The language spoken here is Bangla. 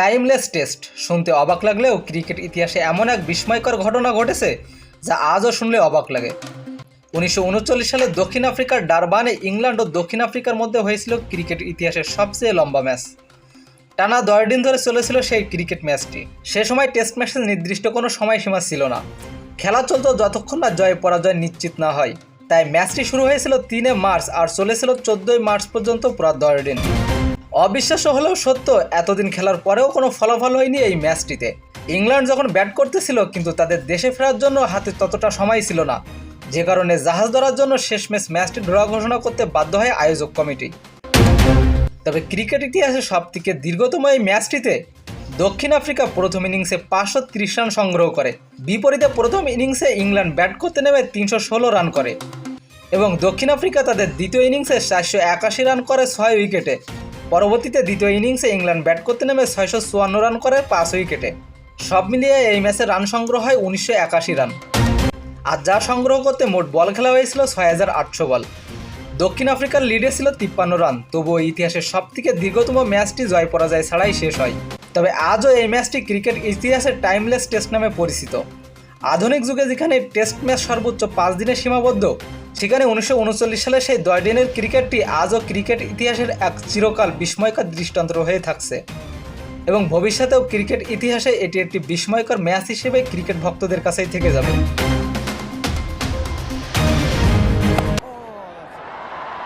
টাইমলেস টেস্ট শুনতে অবাক লাগলেও ক্রিকেট ইতিহাসে এমন এক বিস্ময়কর ঘটনা ঘটেছে, যা আজও শুনলে অবাক লাগে। উনিশশো উনচল্লিশ সালে দক্ষিণ আফ্রিকার ডারবানে ইংল্যান্ড ও দক্ষিণ আফ্রিকার মধ্যে হয়েছিল ক্রিকেট ইতিহাসের সবচেয়ে লম্বা ম্যাচ। টানা দশ দিন ধরে চলেছিল সেই ক্রিকেট ম্যাচটি। সে সময় টেস্ট ম্যাচের নির্দিষ্ট কোনো সময়সীমা ছিল না। খেলা চলতো যতক্ষণ না জয়, পরাজয় নিশ্চিত না হয়। তাই ম্যাচটি শুরু হয়েছিল তিনে মার্চ আর চলেছিল চোদ্দোই মার্চ পর্যন্ত পুরো দশ দিন। অবিশ্বাস্য হলেও সত্য, এতদিন খেলার পরেও কোনো ফলাফল হয়নি এই ম্যাচটিতে। ইংল্যান্ড যখন ব্যাট করতেছিল, কিন্তু তাদের দেশে ফেরার জন্য হাতে ততটা সময় ছিল না। যে কারণে জাহাজ ধরার জন্য শেষ শেষমেশ ম্যাচটি ড্র ঘোষণা করতে বাধ্য হয় আয়োজক কমিটি। তবে ক্রিকেট ইতিহাসে সবথেকে দীর্ঘতম এই ম্যাচটিতে দক্ষিণ আফ্রিকা প্রথম ইনিংসে পাঁচশো ত্রিশ রান সংগ্রহ করে। বিপরীতে প্রথম ইনিংসে ইংল্যান্ড ব্যাট করতে নেমে তিনশো ষোলো রান করে। এবং দক্ষিণ আফ্রিকা তাদের দ্বিতীয় ইনিংসে চারশো একাশি রান করে ছয় উইকেটে। পরবর্তীতে দ্বিতীয় ইনিংসে ইংল্যান্ড ব্যাট করতে নেমে ছয়শো চুয়ান্ন রান করে পাঁচ উইকেটে। সব মিলিয়ে এই ম্যাচে রান সংগ্রহ হয় উনিশশো একাশি রান। আর যা সংগ্রহ করতে মোট বল খেলা হয়েছিল ছয় হাজার আটশো বল। দক্ষিণ আফ্রিকার লিডে ছিল তিপ্পান্ন রান। তবুও ইতিহাসের সবথেকে দীর্ঘতম ম্যাচটি জয় পরাজয় ছাড়াই শেষ হয়। তবে আজও এই ম্যাচটি ক্রিকেট ইতিহাসের টাইমলেস টেস্ট নামে পরিচিত। আধুনিক যুগে যেখানে টেস্ট ম্যাচ সর্বোচ্চ পাঁচ দিনে সীমাবদ্ধ, সেখানে উনিশশো উনচল্লিশ সালে সেই দশ দিনের ক্রিকেটটি আজও ক্রিকেট ইতিহাসের এক চিরকাল বিস্ময়কর দৃষ্টান্ত হয়ে থাকছে। এবং ভবিষ্যতেও ক্রিকেট ইতিহাসে এটি একটি বিস্ময়কর ম্যাচ হিসেবে ক্রিকেট ভক্তদের কাছেই থেকে যাবে।